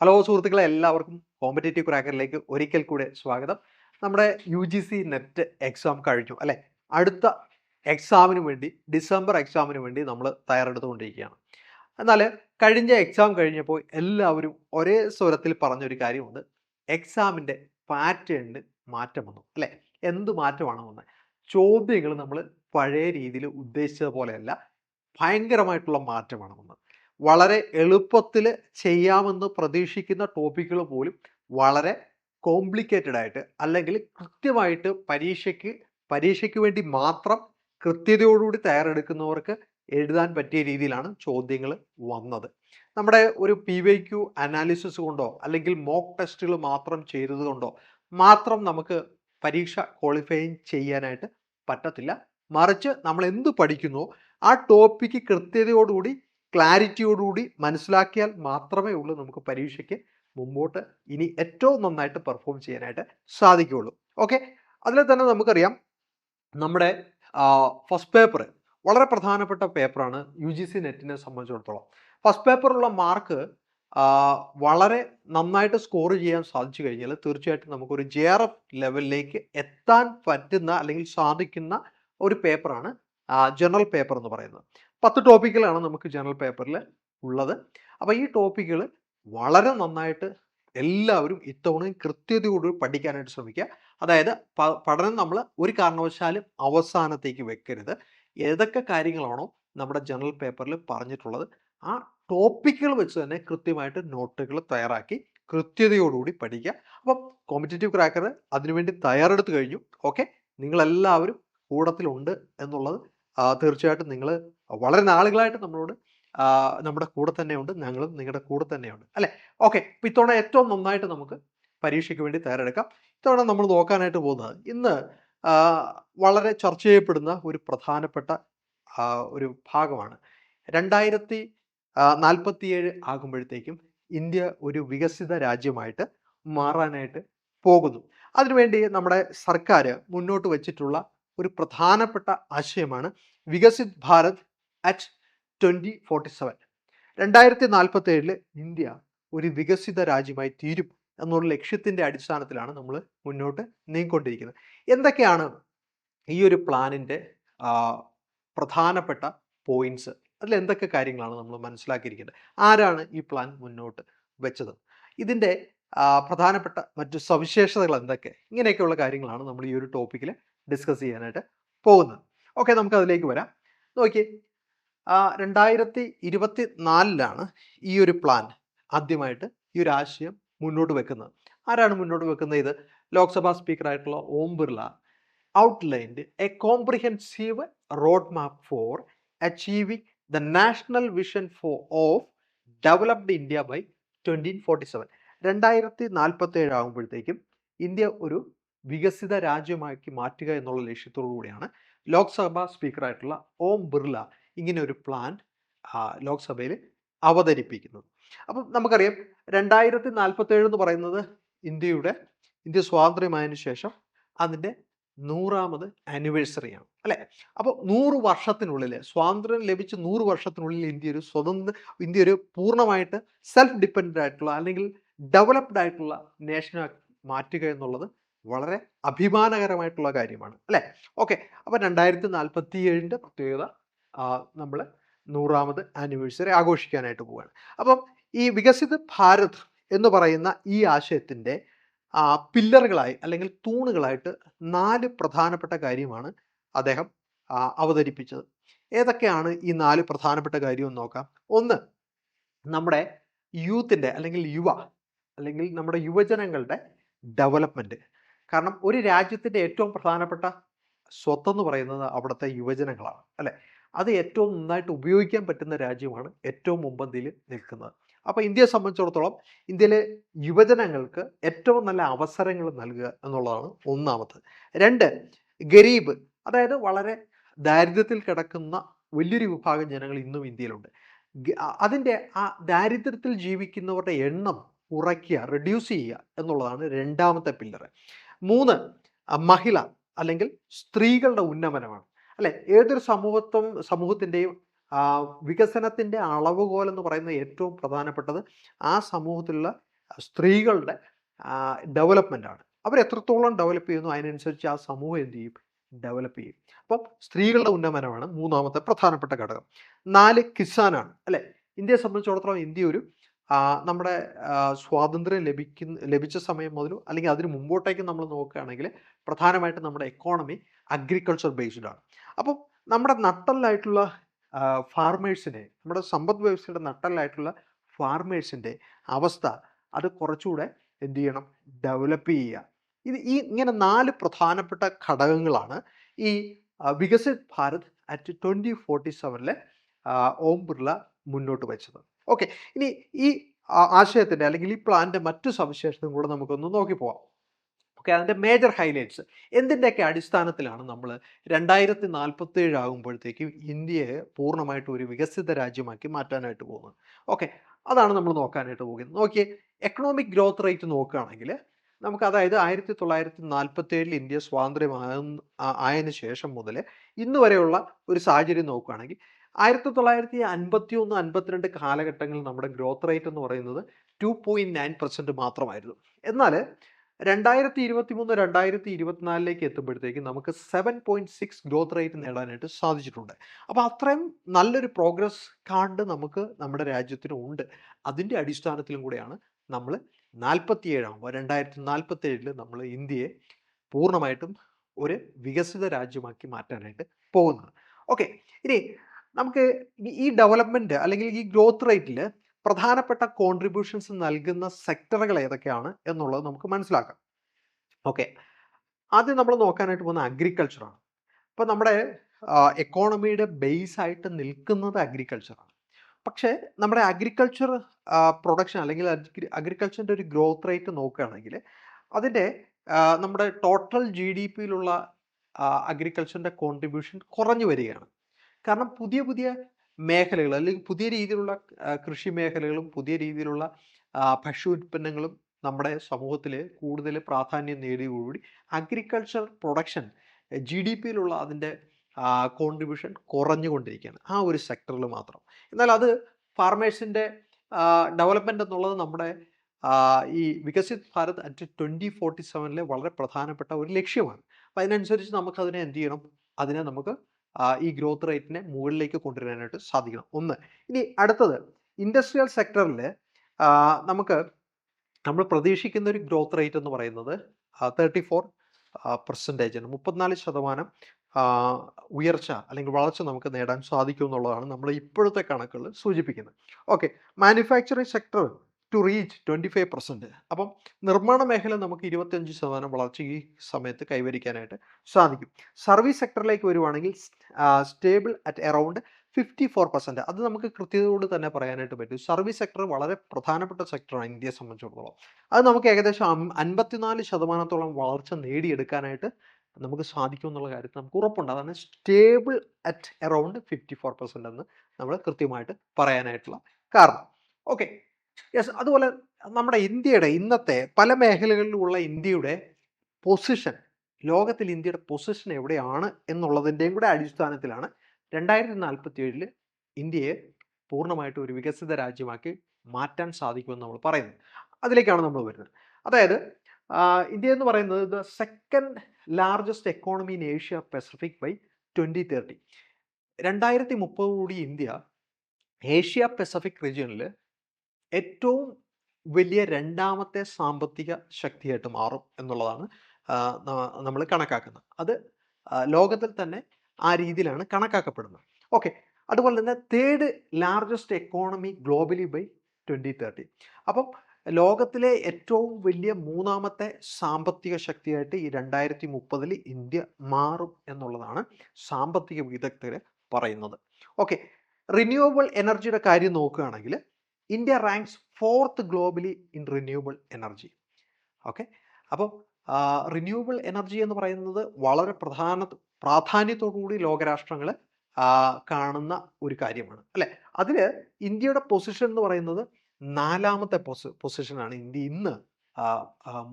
Hello സുഹൃത്തുക്കളെ എല്ലാവർക്കും competitive ക്രാക്കറിലേക്ക് ഒരിക്കൽ കൂടെ സ്വാഗതം. നമ്മുടെ U G C NET exam കഴിഞ്ഞു അല്ലെ? അടുത്ത എക്സാമിന് വേണ്ടി ഡിസംബർ എക്സാമിന് വേണ്ടി നമ്മൾ തയ്യാറെടുത്തുകൊണ്ടിരിക്കുകയാണ്. എന്നാൽ കഴിഞ്ഞ എക്സാം കഴിഞ്ഞപ്പോൾ എല്ലാവരും ഒരേ സ്വരത്തിൽ പറഞ്ഞൊരു കാര്യമുണ്ട്. എക്സാമിന്റെ പാറ്റേണിൽ മാറ്റം വന്നു അല്ലേ? എന്ത് മാറ്റമാണ് വന്നത്? ചോദ്യങ്ങൾ നമ്മൾ പഴയ രീതിയിൽ ഉദ്ദേശിച്ചത് പോലെയല്ല ഭയങ്കരമായിട്ടുള്ള മാറ്റമാണ് വന്നത്. വളരെ എളുപ്പത്തിൽ ചെയ്യാമെന്ന് പ്രതീക്ഷിക്കുന്ന ടോപ്പിക്കുകൾ പോലും വളരെ കോംപ്ലിക്കേറ്റഡ് ആയിട്ട് അല്ലെങ്കിൽ കൃത്യമായിട്ട് പരീക്ഷയ്ക്ക് പരീക്ഷയ്ക്ക് വേണ്ടി മാത്രം കൃത്യതയോടുകൂടി തയ്യാറെടുക്കുന്നവർക്ക് എഴുതാൻ പറ്റിയ രീതിയിലാണ് ചോദ്യങ്ങൾ വന്നത്. നമ്മുടെ ഒരു പി വൈ ക്യു അനാലിസിസ് കൊണ്ടോ അല്ലെങ്കിൽ മോക്ക് ടെസ്റ്റുകൾ മാത്രം ചെയ്തത് കൊണ്ടോ മാത്രം നമുക്ക് പരീക്ഷ ക്വാളിഫൈ ചെയ്യാനായിട്ട് പറ്റത്തില്ല. മറിച്ച് നമ്മൾ എന്ത് പഠിക്കുന്നു ആ ടോപ്പിക്ക് കൃത്യതയോടുകൂടി ക്ലാരിറ്റിയോടുകൂടി മനസ്സിലാക്കിയാൽ മാത്രമേ ഉള്ളൂ നമുക്ക് പരീക്ഷയ്ക്ക് മുമ്പോട്ട് ഇനി ഏറ്റവും നന്നായിട്ട് പെർഫോം ചെയ്യാനായിട്ട് സാധിക്കുകയുള്ളൂ. ഓക്കെ? അതിൽ തന്നെ നമുക്കറിയാം നമ്മുടെ ഫസ്റ്റ് പേപ്പർ വളരെ പ്രധാനപ്പെട്ട പേപ്പറാണ് യു ജി സി നെറ്റിനെ സംബന്ധിച്ചിടത്തോളം. ഫസ്റ്റ് പേപ്പറിലുള്ള മാർക്ക് വളരെ നന്നായിട്ട് സ്കോർ ചെയ്യാൻ സാധിച്ചു കഴിഞ്ഞാൽ തീർച്ചയായിട്ടും നമുക്കൊരു ജെ ആർ എഫ് ലെവലിലേക്ക് എത്താൻ പറ്റുന്ന അല്ലെങ്കിൽ സാധിക്കുന്ന ഒരു പേപ്പറാണ് ജനറൽ പേപ്പർ എന്ന് പറയുന്നത്. പത്ത് ടോപ്പിക്കുകളാണ് നമുക്ക് ജനറൽ പേപ്പറിൽ ഉള്ളത്. അപ്പോൾ ഈ ടോപ്പിക്കുകൾ വളരെ നന്നായിട്ട് എല്ലാവരും ഇത്തവണയും കൃത്യതയോട് പഠിക്കാനായിട്ട് ശ്രമിക്കുക. അതായത് പഠനം നമ്മൾ ഒരു കാരണവശാലും അവസാനത്തേക്ക് വെക്കരുത്. ഏതൊക്കെ കാര്യങ്ങളാണോ നമ്മുടെ ജനറൽ പേപ്പറിൽ പറഞ്ഞിട്ടുള്ളത് ആ ടോപ്പിക്കുകൾ വെച്ച് തന്നെ കൃത്യമായിട്ട് നോട്ടുകൾ തയ്യാറാക്കി കൃത്യതയോടുകൂടി പഠിക്കുക. അപ്പം കോമ്പറ്റേറ്റീവ് ക്രാക്കർ അതിനുവേണ്ടി തയ്യാറെടുത്ത് കഴിഞ്ഞു. ഓക്കെ? നിങ്ങളെല്ലാവരും കൂടത്തിലുണ്ട് എന്നുള്ളത് തീർച്ചയായിട്ടും നിങ്ങൾ വളരെ നാളുകളായിട്ട് നമ്മളോട് നമ്മുടെ കൂടെ തന്നെയുണ്ട് ഞങ്ങളും നിങ്ങളുടെ കൂടെ തന്നെയുണ്ട് അല്ലേ? ഓക്കെ. അപ്പം ഇത്തവണ ഏറ്റവും നന്നായിട്ട് നമുക്ക് പരീക്ഷയ്ക്ക് വേണ്ടി തയ്യാറെടുക്കാം. ഇത്തവണ നമ്മൾ നോക്കാനായിട്ട് പോകുന്നത് ഇന്ന് വളരെ ചർച്ച ചെയ്യപ്പെടുന്ന ഒരു പ്രധാനപ്പെട്ട ഒരു ഭാഗമാണ്. രണ്ടായിരത്തി നാൽപ്പത്തിയേഴ് ആകുമ്പോഴത്തേക്കും ഇന്ത്യ ഒരു വികസിത രാജ്യമായിട്ട് മാറാനായിട്ട് പോകുന്നു. അതിനുവേണ്ടി നമ്മുടെ സർക്കാർ മുന്നോട്ട് വെച്ചിട്ടുള്ള ഒരു പ്രധാനപ്പെട്ട ആശയമാണ് Viksit Bharat at twenty forty seven രണ്ടായിരത്തി നാൽപ്പത്തി ഏഴിൽ ഇന്ത്യ ഒരു വികസിത രാജ്യമായി തീരും എന്നുള്ള ലക്ഷ്യത്തിന്റെ അടിസ്ഥാനത്തിലാണ് നമ്മൾ മുന്നോട്ട് നീങ്ങിക്കൊണ്ടിരിക്കുന്നത്. എന്തൊക്കെയാണ് ഈ ഒരു പ്ലാനിന്റെ പ്രധാനപ്പെട്ട പോയിന്റ്സ് അതിൽ എന്തൊക്കെ കാര്യങ്ങളാണ് നമ്മൾ മനസ്സിലാക്കിയിരിക്കുന്നത് ആരാണ് ഈ പ്ലാൻ മുന്നോട്ട് വെച്ചത്? ഇതിന്റെ പ്രധാനപ്പെട്ട മറ്റു സവിശേഷതകൾ എന്തൊക്കെ? ഇങ്ങനെയൊക്കെയുള്ള കാര്യങ്ങളാണ് നമ്മൾ ഈ ഒരു ടോപ്പിക്കിൽ ഡിസ്കസ് ചെയ്യാനായിട്ട് പോകുന്നത്. ഓക്കെ നമുക്ക് അതിലേക്ക് വരാം. നോക്കി രണ്ടായിരത്തി ഇരുപത്തി നാലിലാണ് ഈ ഒരു പ്ലാൻ ആദ്യമായിട്ട് ഈ ഒരു ആശയം മുന്നോട്ട് വെക്കുന്നത്. ആരാണ് മുന്നോട്ട് വെക്കുന്നത്? ഇത് Lok Sabha സ്പീക്കറായിട്ടുള്ള Om Birla. Outlined a comprehensive road map for achieving the national vision for of developed India by twenty forty seven രണ്ടായിരത്തി നാൽപ്പത്തി ഏഴ് ആകുമ്പോഴത്തേക്കും ഇന്ത്യ ഒരു വികസിത രാജ്യമാക്കി മാറ്റുക എന്നുള്ള ലക്ഷ്യത്തോടു കൂടിയാണ് ലോക്സഭാ സ്പീക്കറായിട്ടുള്ള ഓം ബിർള ഇങ്ങനെ ഒരു പ്ലാൻ ലോക്സഭയിൽ അവതരിപ്പിക്കുന്നത്. അപ്പം നമുക്കറിയാം രണ്ടായിരത്തി നാൽപ്പത്തി ഏഴ് എന്ന് പറയുന്നത് ഇന്ത്യയുടെ ഇന്ത്യ സ്വാതന്ത്ര്യമായതിനു ശേഷം അതിന്റെ നൂറാമത് ആനിവേഴ്സറിയാണ് അല്ലെ? അപ്പോൾ നൂറ് വർഷത്തിനുള്ളിൽ സ്വാതന്ത്ര്യം ലഭിച്ച് നൂറ് വർഷത്തിനുള്ളിൽ ഇന്ത്യ ഒരു സ്വതന്ത്ര ഇന്ത്യ ഒരു പൂർണമായിട്ട് സെൽഫ് ഡിപ്പെൻഡന്റ് ആയിട്ടുള്ള അല്ലെങ്കിൽ ഡെവലപ്ഡ് ആയിട്ടുള്ള നേഷനാക്കി മാറ്റുക എന്നുള്ളത് വളരെ അഭിമാനകരമായിട്ടുള്ള കാര്യമാണ് അല്ലേ? ഓക്കെ അപ്പോൾ രണ്ടായിരത്തി നാൽപ്പത്തി ഏഴിന്റെ പ്രത്യേകത നമ്മൾ നൂറാമത് ആനിവേഴ്സറി ആഘോഷിക്കാനായിട്ട് പോവുകയാണ് അപ്പം ഈ വികസിത ഭാരത് എന്ന് പറയുന്ന ഈ ആശയത്തിന്റെ പില്ലറുകളായി അല്ലെങ്കിൽ തൂണുകളായിട്ട് നാല് പ്രധാനപ്പെട്ട കാര്യമാണ് അദ്ദേഹം അവതരിപ്പിച്ചത്. ഏതൊക്കെയാണ് ഈ നാല് പ്രധാനപ്പെട്ട കാര്യം നോക്കാം. ഒന്ന് നമ്മുടെ യൂത്തിന്റെ അല്ലെങ്കിൽ യുവ അല്ലെങ്കിൽ നമ്മുടെ യുവജനങ്ങളുടെ ഡെവലപ്മെന്റ്. കാരണം ഒരു രാജ്യത്തിന്റെ ഏറ്റവും പ്രധാനപ്പെട്ട സ്വത്ത് എന്ന് പറയുന്നത് അവിടുത്തെ യുവജനങ്ങളാണ് അല്ലേ? അത് ഏറ്റവും നന്നായിട്ട് ഉപയോഗിക്കാൻ പറ്റുന്ന രാജ്യമാണ് ഏറ്റവും മുമ്പന്തിയിൽ നിൽക്കുന്നത്. അപ്പോൾ ഇന്ത്യയെ സംബന്ധിച്ചിടത്തോളം ഇന്ത്യയിലെ യുവജനങ്ങൾക്ക് ഏറ്റവും നല്ല അവസരങ്ങൾ നൽകുക എന്നുള്ളതാണ് ഒന്നാമത്. രണ്ട് ഗരീബ് അതായത് വളരെ ദാരിദ്ര്യത്തിൽ കിടക്കുന്ന വലിയൊരു വിഭാഗം ജനങ്ങൾ ഇന്നും ഇന്ത്യയിലുണ്ട്. അതിന്റെ ആ ദാരിദ്ര്യത്തിൽ ജീവിക്കുന്നവരുടെ എണ്ണം കുറയ്ക്കുക റെഡ്യൂസ് ചെയ്യുക എന്നുള്ളതാണ് രണ്ടാമത്തെ പില്ലർ മൂന്ന് മഹിള അല്ലെങ്കിൽ സ്ത്രീകളുടെ ഉന്നമനമാണ്. അല്ലെ? ഏതൊരു സമൂഹത്വം സമൂഹത്തിന്റെയും വികസനത്തിന്റെ അളവുകോൽ എന്ന് പറയുന്നത് ഏറ്റവും പ്രധാനപ്പെട്ടത് ആ സമൂഹത്തിലുള്ള സ്ത്രീകളുടെ ഡെവലപ്മെന്റ് ആണ് അവർ എത്രത്തോളം ഡെവലപ്പ് ചെയ്യുന്നു അതിനനുസരിച്ച് ആ സമൂഹം എന്ത് ചെയ്യും? ഡെവലപ്പ് ചെയ്യും. അപ്പം സ്ത്രീകളുടെ ഉന്നമനമാണ് മൂന്നാമത്തെ പ്രധാനപ്പെട്ട ഘടകം. നാല് കിസാനാണ്. അല്ലെ? ഇന്ത്യയെ സംബന്ധിച്ചിടത്തോളം ഇന്ത്യ ഒരു നമ്മുടെ സ്വാതന്ത്ര്യം ലഭിക്കുന്ന ലഭിച്ച സമയം മുതൽ അല്ലെങ്കിൽ അതിന് മുമ്പോട്ടേക്ക് നമ്മൾ നോക്കുകയാണെങ്കിൽ പ്രധാനമായിട്ടും നമ്മുടെ എക്കോണമി അഗ്രികൾച്ചർ ബേസ്ഡ് ആണ്. അപ്പം നമ്മുടെ നട്ടലായിട്ടുള്ള ഫാർമേഴ്സിനെ നമ്മുടെ സമ്പദ് വ്യവസ്ഥയുടെ നട്ടലായിട്ടുള്ള ഫാർമേഴ്സിന്റെ അവസ്ഥ അത് കുറച്ചുകൂടെ എന്ത് ചെയ്യണം? ഡെവലപ്പ് ചെയ്യുക. ഇത് ഈ ഇങ്ങനെ നാല് പ്രധാനപ്പെട്ട ഘടകങ്ങളാണ് ഈ Viksit Bharat at twenty forty സെവനിലെ Om Birla മുന്നോട്ട് വെച്ചത്. ഓക്കെ. ഇനി ഈ ആശയത്തിന്റെ അല്ലെങ്കിൽ ഈ പ്ലാന്റെ മറ്റു സവിശേഷതയും കൂടെ നമുക്കൊന്ന് നോക്കി പോവാം. ഓക്കെ അതിന്റെ മേജർ ഹൈലൈറ്റ്സ് എന്തിന്റെയൊക്കെ അടിസ്ഥാനത്തിലാണ് നമ്മൾ രണ്ടായിരത്തി നാൽപ്പത്തി ഏഴ് ആകുമ്പോഴത്തേക്കും ഇന്ത്യയെ പൂർണമായിട്ട് ഒരു വികസിത രാജ്യമാക്കി മാറ്റാനായിട്ട് പോകുന്നത്. ഓക്കെ അതാണ് നമ്മൾ നോക്കാനായിട്ട് പോകുന്നത്. നോക്കിയേ എക്കണോമിക് ഗ്രോത്ത് റേറ്റ് നോക്കുകയാണെങ്കിൽ നമുക്ക് അതായത് ആയിരത്തി തൊള്ളായിരത്തി നാൽപ്പത്തി ഏഴിൽ ഇന്ത്യ സ്വാതന്ത്ര്യം ആയതിനു ശേഷം മുതൽ ഇന്ന് വരെയുള്ള ഒരു സാഹചര്യം നോക്കുകയാണെങ്കിൽ ആയിരത്തി തൊള്ളായിരത്തി അൻപത്തി ഒന്ന് അൻപത്തിരണ്ട് കാലഘട്ടങ്ങളിൽ നമ്മുടെ ഗ്രോത്ത് റേറ്റ് എന്ന് പറയുന്നത് ടു പോയിന്റ് നയൻ പെർസെന്റ് മാത്രമായിരുന്നു. എന്നാൽ രണ്ടായിരത്തി ഇരുപത്തി മൂന്ന് രണ്ടായിരത്തി ഇരുപത്തിനാലിലേക്ക് എത്തുമ്പോഴത്തേക്കും നമുക്ക് seven point six growth rate നേടാനായിട്ട് സാധിച്ചിട്ടുണ്ട്. അപ്പോൾ അത്രയും നല്ലൊരു പ്രോഗ്രസ് കാണ്ട് നമുക്ക് നമ്മുടെ രാജ്യത്തിന് ഉണ്ട്. അതിന്റെ അടിസ്ഥാനത്തിലും കൂടെയാണ് നമ്മൾ നാൽപ്പത്തി ഏഴാകുമ്പോൾ രണ്ടായിരത്തി നാൽപ്പത്തി ഏഴിൽ നമ്മൾ ഇന്ത്യയെ പൂർണമായിട്ടും ഒരു വികസിത രാജ്യമാക്കി മാറ്റാനായിട്ട് പോകുന്നത്. ഓക്കെ ഇനി നമുക്ക് ഈ- ഡെവലപ്മെന്റ് അല്ലെങ്കിൽ ഈ ഗ്രോത്ത് റേറ്റിൽ പ്രധാനപ്പെട്ട കോൺട്രിബ്യൂഷൻസ് നൽകുന്ന സെക്ടറുകൾ ഏതൊക്കെയാണ് എന്നുള്ളത് നമുക്ക് മനസ്സിലാക്കാം. ഓക്കെ ആദ്യം നമ്മൾ നോക്കാനായിട്ട് പോകുന്ന അഗ്രികൾച്ചറാണ് അപ്പോൾ നമ്മുടെ എക്കോണമിയുടെ ബേസ് ആയിട്ട് നിൽക്കുന്നത് അഗ്രികൾച്ചറാണ് പക്ഷേ നമ്മുടെ അഗ്രികൾച്ചർ പ്രൊഡക്ഷൻ അല്ലെങ്കിൽ അഗ്രികൾച്ചറിന്റെ ഒരു ഗ്രോത്ത് റേറ്റ് നോക്കുകയാണെങ്കിൽ അതിന്റെ നമ്മുടെ ടോട്ടൽ ജി ഡി പിയിലുള്ള അഗ്രികൾച്ചറിന്റെ കോൺട്രിബ്യൂഷൻ കുറഞ്ഞു വരികയാണ്. കാരണം പുതിയ പുതിയ മേഖലകൾ അല്ലെങ്കിൽ പുതിയ രീതിയിലുള്ള കൃഷി മേഖലകളും പുതിയ രീതിയിലുള്ള ആ, ഭക്ഷ്യ ഉൽപ്പന്നങ്ങളും നമ്മുടെ സമൂഹത്തിൽ കൂടുതൽ പ്രാധാന്യം നേടിയതോടുകൂടി അഗ്രികൾച്ചർ പ്രൊഡക്ഷൻ ജി ഡി പിയിലുള്ള അതിന്റെ കോൺട്രിബ്യൂഷൻ കുറഞ്ഞുകൊണ്ടിരിക്കുകയാണ്. ആ ഒരു സെക്ടറിൽ മാത്രം. എന്നാൽ അത് ഫാർമേഴ്സിന്റെ ഡെവലപ്മെന്റ് എന്നുള്ളത് നമ്മുടെ ഈ Viksit Bharat at twenty forty സെവനിലെ വളരെ പ്രധാനപ്പെട്ട ഒരു ലക്ഷ്യമാണ്. അപ്പം അതിനനുസരിച്ച് നമുക്കതിനെ എന്ത് ചെയ്യണം? അതിനെ നമുക്ക് ഈ ഗ്രോത്ത് റേറ്റിനെ മുകളിലേക്ക് കൊണ്ടുവരാനായിട്ട് സാധിക്കണം. ഒന്ന് ഇനി അടുത്തത് ഇൻഡസ്ട്രിയൽ സെക്ടറിൽ നമുക്ക് നമ്മൾ പ്രതീക്ഷിക്കുന്ന ഒരു ഗ്രോത്ത് റേറ്റ് എന്ന് പറയുന്നത് തേർട്ടി ഫോർ പെർസെന്റേജ് ആണ്. മുപ്പത്തിനാല് ശതമാനം ഉയർച്ച അല്ലെങ്കിൽ വളർച്ച നമുക്ക് നേടാൻ സാധിക്കും എന്നുള്ളതാണ് നമ്മൾ ഇപ്പോഴത്തെ കണക്കുകൾ സൂചിപ്പിക്കുന്നത്. Okay manufacturing sector to reach twenty five percent അപ്പം നിർമ്മാണ മേഖല നമുക്ക് ഇരുപത്തിയഞ്ച് ശതമാനം വളർച്ച ഈ സമയത്ത് കൈവരിക്കാനായിട്ട് സാധിക്കും. സർവീസ് സെക്ടറിലേക്ക് വരുവാണെങ്കിൽ stable at around fifty four percent അത് നമുക്ക് കൃത്യതയോട് തന്നെ പറയാനായിട്ട് പറ്റും. സർവീസ് സെക്ടർ വളരെ പ്രധാനപ്പെട്ട സെക്ടറാണ് ഇന്ത്യയെ സംബന്ധിച്ചിടത്തോളം. അത് നമുക്ക് ഏകദേശം അൻപത്തിനാല് ശതമാനത്തോളം വളർച്ച നേടിയെടുക്കാനായിട്ട് നമുക്ക് സാധിക്കും എന്നുള്ള കാര്യത്തിൽ നമുക്ക് ഉറപ്പുണ്ട്. അതാണ് stable at around fifty four percent എന്ന് നമ്മൾ കൃത്യമായിട്ട് പറയാനായിട്ടുള്ള കാരണം. ഓക്കെ. യെസ് അതുപോലെ നമ്മുടെ ഇന്ത്യയുടെ ഇന്നത്തെ പല മേഖലകളിലുമുള്ള ഇന്ത്യയുടെ പൊസിഷൻ ലോകത്തിൽ ഇന്ത്യയുടെ പൊസിഷൻ എവിടെയാണ് എന്നുള്ളതിന്റെയും കൂടെ അടിസ്ഥാനത്തിലാണ് രണ്ടായിരത്തി നാൽപ്പത്തി ഏഴിൽ ഇന്ത്യയെ പൂർണമായിട്ട് ഒരു വികസിത രാജ്യമാക്കി മാറ്റാൻ സാധിക്കുമെന്ന് നമ്മൾ പറയുന്നത്. അതിലേക്കാണ് നമ്മൾ വരുന്നത്. അതായത് ഇന്ത്യ എന്ന് പറയുന്നത് the second largest economy in Asia Pacific by twenty thirty രണ്ടായിരത്തി മുപ്പതോടുകൂടി ഇന്ത്യ ഏഷ്യ പസഫിക് റീജിയനിൽ ഏറ്റവും വലിയ രണ്ടാമത്തെ സാമ്പത്തിക ശക്തിയായിട്ട് മാറും എന്നുള്ളതാണ് നമ്മൾ കണക്കാക്കുന്നത്. അത് ലോകത്തിൽ തന്നെ ആ രീതിയിലാണ് കണക്കാക്കപ്പെടുന്നത്. ഓക്കെ. അതുപോലെ തന്നെ third largest economy globally by twenty thirty. അപ്പം ലോകത്തിലെ ഏറ്റവും വലിയ മൂന്നാമത്തെ സാമ്പത്തിക ശക്തിയായിട്ട് ഈ രണ്ടായിരത്തി മുപ്പതിൽ ഇന്ത്യ മാറും എന്നുള്ളതാണ് സാമ്പത്തിക വിദഗ്ധർ പറയുന്നത്. ഓക്കെ. റിന്യൂവബിൾ എനർജിയുടെ കാര്യം നോക്കുകയാണെങ്കിൽ India ranks fourth globally in renewable energy okay അപ്പോൾ റിന്യൂവബിൾ എനർജി എന്ന് പറയുന്നത് വളരെ പ്രധാന പ്രാധാന്യത്തോടുകൂടി ലോകരാഷ്ട്രങ്ങൾ കാണുന്ന ഒരു കാര്യമാണ്. അല്ലെ? അതിൽ ഇന്ത്യയുടെ പൊസിഷൻ എന്ന് പറയുന്നത് നാലാമത്തെ പൊസി പൊസിഷനാണ് ഇന്ത്യ ഇന്ന്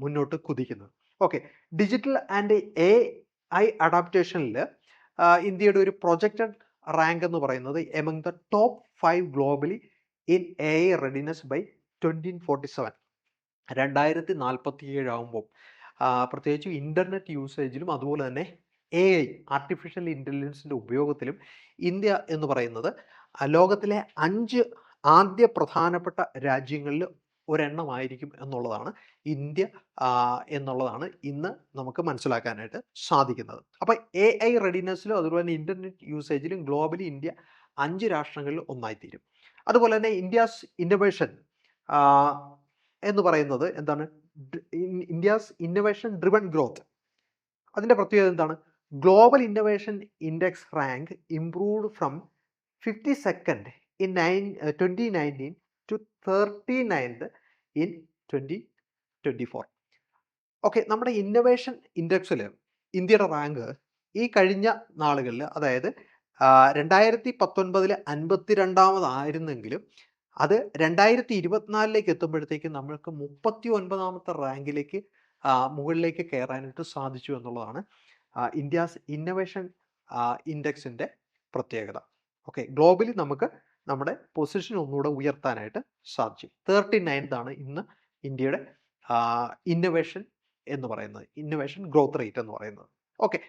മുന്നോട്ട് കുതിക്കുന്നത്. Okay digital and A I അഡാപ്റ്റേഷനിൽ ഇന്ത്യയുടെ ഒരു പ്രൊജക്റ്റഡ് റാങ്ക് എന്ന് പറയുന്നത് among the top five globally in A I readiness by twenty forty seven രണ്ടായിരത്തി നാൽപ്പത്തി ഏഴാകുമ്പോൾ പ്രത്യേകിച്ച് ഇന്റർനെറ്റ് യൂസേജിലും അതുപോലെ തന്നെ എ ഐ ആർട്ടിഫിഷ്യൽ ഇന്റലിജൻസിന്റെ ഉപയോഗത്തിലും ഇന്ത്യ എന്ന് പറയുന്നത് ലോകത്തിലെ അഞ്ച് ആദ്യ പ്രധാനപ്പെട്ട രാജ്യങ്ങളിൽ ഒരെണ്ണമായിരിക്കും എന്നുള്ളതാണ് ഇന്ത്യ എന്നുള്ളതാണ് ഇന്ന് നമുക്ക് മനസ്സിലാക്കാനായിട്ട് സാധിക്കുന്നത്. അപ്പോൾ എ ഐ റെഡിനെസ്സിലും അതുപോലെ തന്നെ ഇന്റർനെറ്റ് യൂസേജിലും ഗ്ലോബലി ഇന്ത്യ അഞ്ച് രാഷ്ട്രങ്ങളിൽ ഒന്നായിത്തീരും. അതുപോലെ തന്നെ ഇന്ത്യാസ് ഇന്നോവേഷൻ എന്ന് പറയുന്നത് എന്താണ്? ഇന്ത്യാസ് ഇന്നോവേഷൻ ഡ്രിവൺ ഗ്രോത്ത് അതിന്റെ പ്രത്യേകത എന്താണ്? Global innovation index rank improved from fifty second in nine twenty nineteen to thirty ninth in twenty twenty four okay നമ്മുടെ ഇന്നോവേഷൻ ഇൻഡെക്സിൽ ഇന്ത്യയുടെ റാങ്ക് ഈ കഴിഞ്ഞ നാളുകളിൽ അതായത് രണ്ടായിരത്തി പത്തൊൻപതിൽ അൻപത്തി രണ്ടാമതായിരുന്നെങ്കിലും അത് രണ്ടായിരത്തി ഇരുപത്തിനാലിലേക്ക് എത്തുമ്പോഴത്തേക്കും നമ്മൾക്ക് മുപ്പത്തി ഒൻപതാമത്തെ റാങ്കിലേക്ക് മുകളിലേക്ക് കയറാനായിട്ട് സാധിച്ചു എന്നുള്ളതാണ് ഇന്ത്യാസ് ഇന്നോവേഷൻ ഇൻഡെക്സിന്റെ പ്രത്യേകത. ഓക്കെ ഗ്ലോബലി നമുക്ക് നമ്മുടെ പൊസിഷൻ ഒന്നുകൂടെ ഉയർത്താനായിട്ട് സാധിച്ചു. തേർട്ടി നയൻതാണ് ഇന്ന് ഇന്ത്യയുടെ ഇന്നോവേഷൻ എന്ന് പറയുന്നത്. ഇന്നോവേഷൻ ഗ്രോത്ത് റേറ്റ് എന്ന് പറയുന്നത്. ഓക്കെ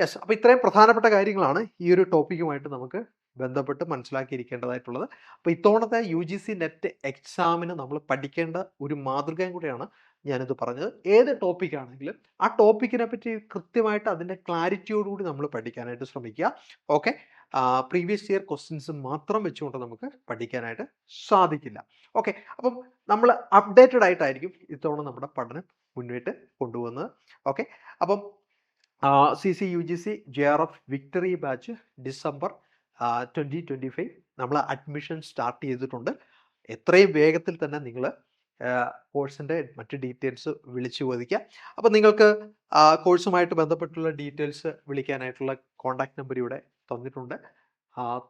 യെസ് അപ്പോൾ ഇത്രയും പ്രധാനപ്പെട്ട കാര്യങ്ങളാണ് ഈ ഒരു ടോപ്പിക്കുമായിട്ട് നമുക്ക് ബന്ധപ്പെട്ട് മനസ്സിലാക്കിയിരിക്കേണ്ടതായിട്ടുള്ളത്. അപ്പോൾ ഇത്തവണത്തെ യു ജി സി നെറ്റ് എക്സാമിന് നമ്മൾ പഠിക്കേണ്ട ഒരു മാതൃകയും കൂടെയാണ് ഞാനിത് പറഞ്ഞത്. ഏത് ടോപ്പിക്കാണെങ്കിലും ആ ടോപ്പിക്കിനെ പറ്റി കൃത്യമായിട്ട് അതിന്റെ ക്ലാരിറ്റിയോടുകൂടി നമ്മൾ പഠിക്കാനായിട്ട് ശ്രമിക്കുക. ഓക്കെ പ്രീവിയസ് ഇയർ ക്വസ്റ്റ്യൻസ് മാത്രം വെച്ചുകൊണ്ട് നമുക്ക് പഠിക്കാനായിട്ട് സാധിക്കില്ല. ഓക്കെ അപ്പം നമ്മൾ അപ്ഡേറ്റഡ് ആയിട്ടായിരിക്കും ഇത്തവണ നമ്മുടെ പഠനം മുന്നോട്ട് കൊണ്ടുപോകുന്നത്. ഓക്കെ അപ്പം C C U G C J R F victory batch December twenty twenty five നമ്മൾ അഡ്മിഷൻ സ്റ്റാർട്ട് ചെയ്തിട്ടുണ്ട്. എത്രയും വേഗത്തിൽ തന്നെ നിങ്ങൾ കോഴ്സിന്റെ മറ്റ് ഡീറ്റെയിൽസ് വിളിച്ചു ചോദിക്കുക. അപ്പോൾ നിങ്ങൾക്ക് കോഴ്സുമായിട്ട് ബന്ധപ്പെട്ടുള്ള ഡീറ്റെയിൽസ് വിളിക്കാനായിട്ടുള്ള കോൺടാക്ട് നമ്പർ ഇവിടെ തന്നിട്ടുണ്ട്.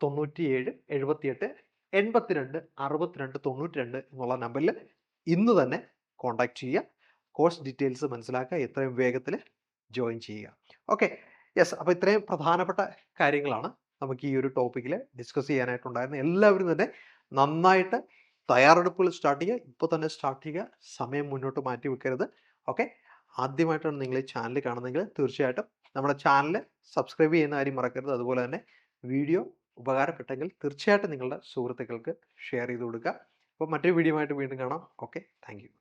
തൊണ്ണൂറ്റിയേഴ് എഴുപത്തിയെട്ട് എൺപത്തിരണ്ട് അറുപത്തിരണ്ട് തൊണ്ണൂറ്റി രണ്ട് എന്നുള്ള നമ്പറിൽ ഇന്ന് തന്നെ കോൺടാക്ട് ചെയ്യുക. കോഴ്സ് ഡീറ്റെയിൽസ് മനസ്സിലാക്കുക. എത്രയും വേഗത്തിൽ ജോയിൻ ചെയ്യുക. ഓക്കെ. യെസ്. അപ്പോൾ ഇത്രയും പ്രധാനപ്പെട്ട കാര്യങ്ങളാണ് നമുക്ക് ഈ ഒരു ടോപ്പിക്കിൽ ഡിസ്കസ് ചെയ്യാനായിട്ടുണ്ടായിരുന്നത് എല്ലാവരും തന്നെ നന്നായിട്ട് തയ്യാറെടുപ്പുകൾ സ്റ്റാർട്ട് ചെയ്യുക. ഇപ്പോൾ തന്നെ സ്റ്റാർട്ട് ചെയ്യുക. സമയം മുന്നോട്ട് മാറ്റി വെക്കരുത്. ഓക്കെ. ആദ്യമായിട്ടാണ് നിങ്ങൾ ഈ ചാനൽ കാണുന്നതെങ്കിൽ തീർച്ചയായിട്ടും നമ്മുടെ ചാനൽ സബ്സ്ക്രൈബ് ചെയ്യുന്ന കാര്യം മറക്കരുത്. അതുപോലെ തന്നെ വീഡിയോ ഉപകാരപ്പെട്ടെങ്കിൽ തീർച്ചയായിട്ടും നിങ്ങളുടെ സുഹൃത്തുക്കൾക്ക് ഷെയർ ചെയ്ത് കൊടുക്കുക. അപ്പോൾ മറ്റൊരു വീഡിയോ ആയിട്ട് വീണ്ടും കാണാം. ഓക്കെ. താങ്ക്